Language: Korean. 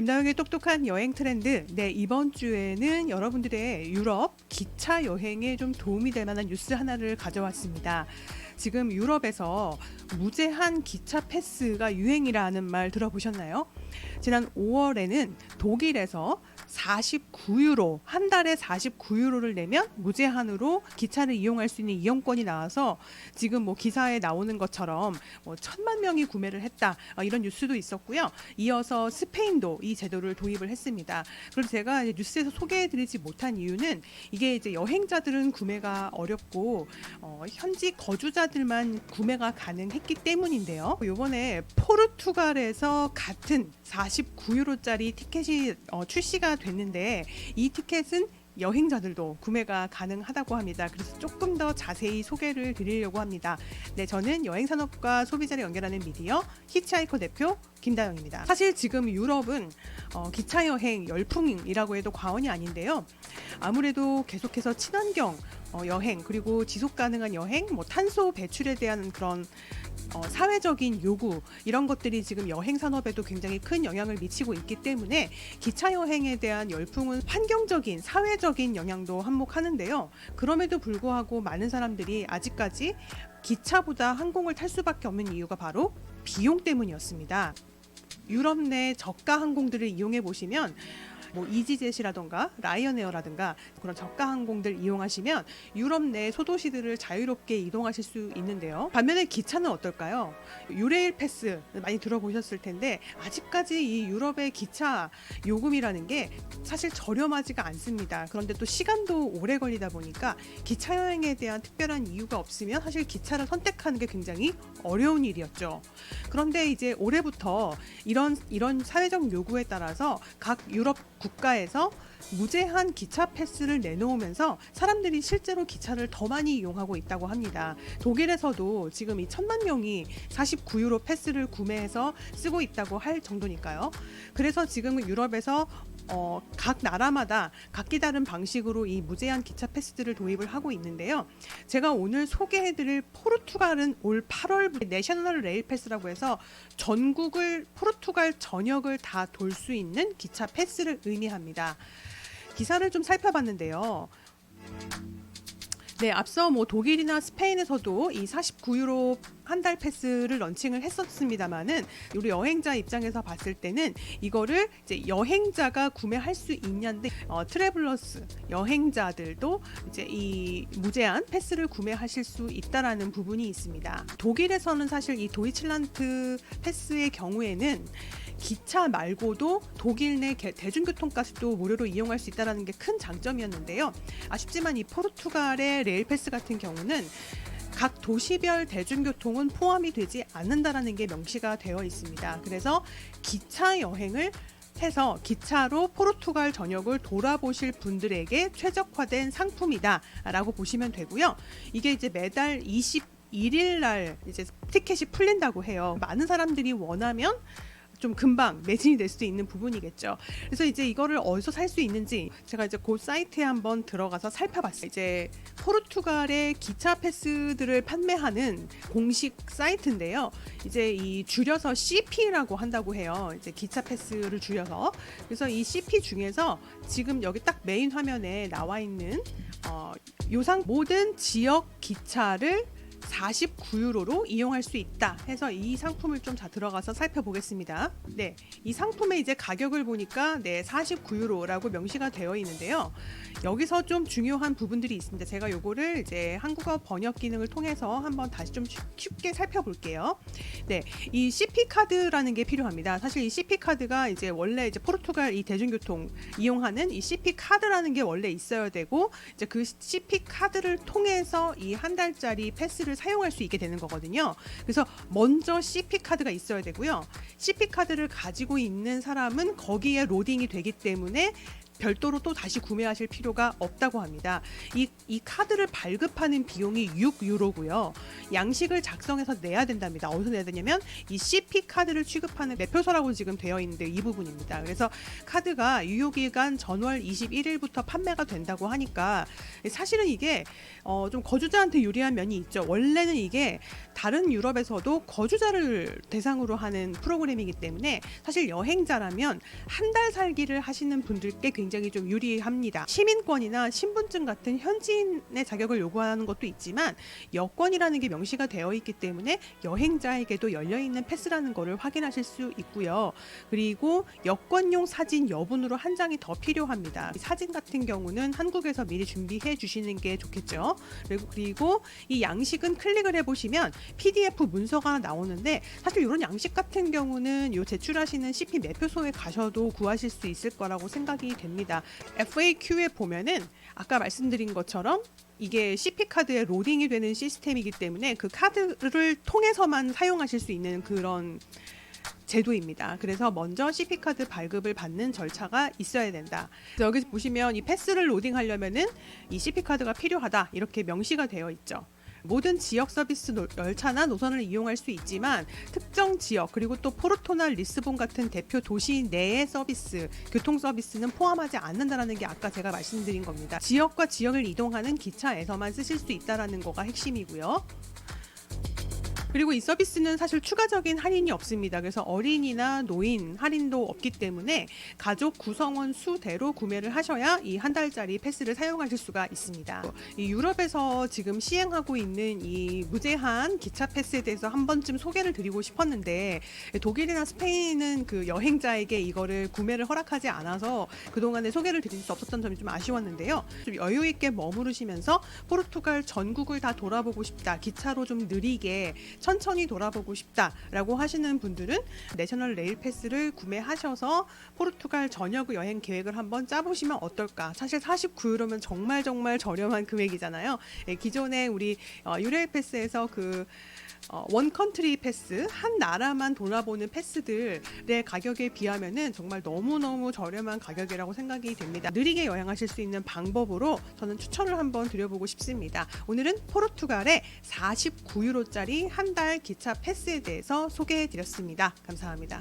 김다영의 똑똑한 여행 트렌드. 네, 이번 주에는 여러분들의 유럽 기차 여행에 좀 도움이 될 만한 뉴스 하나를 가져왔습니다. 지금 유럽에서 무제한 기차 패스가 유행이라는 말 들어보셨나요? 지난 5월에는 독일에서 49유로, 한 달에 49유로를 내면 무제한으로 기차를 이용할 수 있는 이용권이 나와서 지금 뭐 기사에 나오는 것처럼 뭐 천만 명이 구매를 했다 어, 이런 뉴스도 있었고요. 이어서 스페인도 이 제도를 도입을 했습니다. 그래서 제가 뉴스에서 소개해드리지 못한 이유는 이게 이제 여행자들은 구매가 어렵고 어, 현지 거주자들만 구매가 가능했기 때문인데요. 이번에 포르투갈에서 같은 49유로짜리 티켓이 어, 출시가 됐는데 이 티켓은 여행자들도 구매가 가능하다고 합니다. 그래서 조금 더 자세히 소개를 드리려고 합니다. 네, 저는 여행산업과 소비자를 연결하는 미디어 히치하이커 대표 김다영입니다. 사실 지금 유럽은 어, 기차 여행 열풍이라고 해도 과언이 아닌데요. 아무래도 계속해서 친환경 어, 여행 그리고 지속 가능한 여행, 뭐 탄소 배출에 대한 그런 어, 사회적인 요구 이런 것들이 지금 여행 산업에도 굉장히 큰 영향을 미치고 있기 때문에 기차 여행에 대한 열풍은 환경적인 사회적인 영향도 한몫하는데요. 그럼에도 불구하고 많은 사람들이 아직까지 기차보다 항공을 탈 수밖에 없는 이유가 바로 비용 때문이었습니다. 유럽 내 저가 항공들을 이용해 보시면 뭐 이지젯이라던가 라이언에어라든가 그런 저가 항공들 이용하시면 유럽 내 소도시들을 자유롭게 이동하실 수 있는데요. 반면에 기차는 어떨까요? 유레일 패스 많이 들어보셨을 텐데 아직까지 이 유럽의 기차 요금이라는 게 사실 저렴하지가 않습니다. 그런데 또 시간도 오래 걸리다 보니까 기차 여행에 대한 특별한 이유가 없으면 사실 기차를 선택하는 게 굉장히 어려운 일이었죠. 그런데 이제 올해부터 이런 이런 사회적 요구에 따라서 각 유럽 국가에서 무제한 기차 패스를 내놓으면서 사람들이 실제로 기차를 더 많이 이용하고 있다고 합니다. 독일에서도 지금 이 천만 명이 49유로 패스를 구매해서 쓰고 있다고 할 정도니까요. 그래서 지금 유럽에서 어, 각 나라마다 각기 다른 방식으로 이 무제한 기차 패스들을 도입을 하고 있는데요. 제가 오늘 소개해드릴 포르투갈은 올 8월 내셔널 레일 패스라고 해서 전국을 포르투갈 전역을 다 돌 수 있는 기차 패스를 의미합니다. 기사를 좀 살펴봤는데요. 네, 앞서 뭐 독일이나 스페인에서도 이 49유로 한 달 패스를 런칭을 했었습니다만은 우리 여행자 입장에서 봤을 때는 이거를 이제 여행자가 구매할 수 있냐인데 어, 트래블러스 여행자들도 이제 이 무제한 패스를 구매하실 수 있다라는 부분이 있습니다. 독일에서는 사실 이 도이칠란트 패스의 경우에는 기차 말고도 독일 내 개- 대중교통까지도 무료로 이용할 수 있다는 게 큰 장점이었는데요. 아쉽지만 이 포르투갈의 레일 패스 같은 경우는 각 도시별 대중교통은 포함이 되지 않는다라는 게 명시가 되어 있습니다. 그래서 기차 여행을 해서 기차로 포르투갈 전역을 돌아보실 분들에게 최적화된 상품이다라고 보시면 되고요. 이게 이제 매달 21일 날 이제 티켓이 풀린다고 해요. 많은 사람들이 원하면 좀 금방 매진이 될 수도 있는 부분이겠죠. 그래서 이제 이거를 어디서 살 수 있는지 제가 이제 그 사이트에 한번 들어가서 살펴봤어요. 이제 포르투갈의 기차 패스들을 판매하는 공식 사이트인데요. 이제 이 줄여서 CP라고 한다고 해요. 이제 기차 패스를 줄여서. 그래서 이 CP 중에서 지금 여기 딱 메인 화면에 나와 있는 어, 요상 모든 지역 기차를 49유로로 이용할 수 있다 해서 이 상품을 좀 자 들어가서 살펴보겠습니다. 네, 이 상품의 이제 가격을 보니까 네 49유로라고 명시가 되어 있는데요. 여기서 좀 중요한 부분들이 있습니다. 제가 요거를 이제 한국어 번역 기능을 통해서 한번 다시 좀 쉽- 쉽게 살펴볼게요. 네, 이 CP 카드라는 게 필요합니다. 사실 이 CP 카드가 이제 원래 이제 포르투갈 이 대중교통 이용하는 이 CP 카드라는 게 원래 있어야 되고 이제 그 CP 카드를 통해서 이 한 달짜리 패스를 사용할 수 있게 되는 거거든요. 그래서 먼저 CP 카드가 있어야 되고요. CP 카드를 가지고 있는 사람은 거기에 로딩이 되기 때문에 별도로 또 다시 구매하실 필요가 없다고 합니다. 이, 이 카드를 발급하는 비용이 6유로고요. 양식을 작성해서 내야 된답니다. 어디서 내야 되냐면 이 CP 카드를 취급하는 매표소라고 지금 되어 있는데 이 부분입니다. 그래서 카드가 유효기간 전월 21일부터 판매가 된다고 하니까 사실은 이게 어, 좀 거주자한테 유리한 면이 있죠. 원래는 이게 다른 유럽에서도 거주자를 대상으로 하는 프로그램이기 때문에 사실 여행자라면 한 달 살기를 하시는 분들께 굉장히 좀 유리합니다. 시민권이나 신분증 같은 현지인의 자격을 요구하는 것도 있지만 여권이라는 게 명시가 되어 있기 때문에 여행자에게도 열려 있는 패스라는 거를 확인하실 수 있고요. 그리고 여권용 사진 여분으로 한 장이 더 필요합니다. 이 사진 같은 경우는 한국에서 미리 준비해 주시는 게 좋겠죠. 그리고 이 양식은 클릭을 해 보시면 PDF 문서가 나오는데 사실 이런 양식 같은 경우는 요 제출하시는 CP 매표소에 가셔도 구하실 수 있을 거라고 생각이 됩니다. FAQ에 보면은 아까 말씀드린 것처럼 이게 CP 카드에 로딩이 되는 시스템이기 때문에 그 카드를 통해서만 사용하실 수 있는 그런 제도입니다. 그래서 먼저 CP 카드 발급을 받는 절차가 있어야 된다. 여기 보시면 이 패스를 로딩하려면은 이 CP 카드가 필요하다 이렇게 명시가 되어 있죠. 모든 지역 서비스 노- 열차나 노선을 이용할 수 있지만 특정 지역 그리고 또 포르토나 리스본 같은 대표 도시 내의 서비스 교통 서비스는 포함하지 않는다라는 게 아까 제가 말씀드린 겁니다. 지역과 지역을 이동하는 기차에서만 쓰실 수 있다라는 거가 핵심이고요. 그리고 이 서비스는 사실 추가적인 할인이 없습니다. 그래서 어린이나 노인 할인도 없기 때문에 가족 구성원 수대로 구매를 하셔야 이 한 달짜리 패스를 사용하실 수가 있습니다. 이 유럽에서 지금 시행하고 있는 이 무제한 기차 패스에 대해서 한 번쯤 소개를 드리고 싶었는데 독일이나 스페인은 그 여행자에게 이거를 구매를 허락하지 않아서 그동안에 소개를 드릴 수 없었던 점이 좀 아쉬웠는데요. 좀 여유 있게 머무르시면서 포르투갈 전국을 다 돌아보고 싶다. 기차로 좀 느리게 천천히 돌아보고 싶다라고 하시는 분들은 내셔널 레일 패스를 구매하셔서 포르투갈 전역 여행 계획을 한번 짜보시면 어떨까? 사실 49유로면 정말 정말 저렴한 금액이잖아요. 예, 기존에 우리 어, 유레일 패스에서 그 어, 원 컨트리 패스 한 나라만 돌아보는 패스들의 가격에 비하면은 정말 너무너무 저렴한 가격이라고 생각이 됩니다. 느리게 여행하실 수 있는 방법으로 저는 추천을 한번 드려보고 싶습니다. 오늘은 포르투갈의 49유로짜리 한 달 기차 패스에 대해서 소개해 드렸습니다. 감사합니다.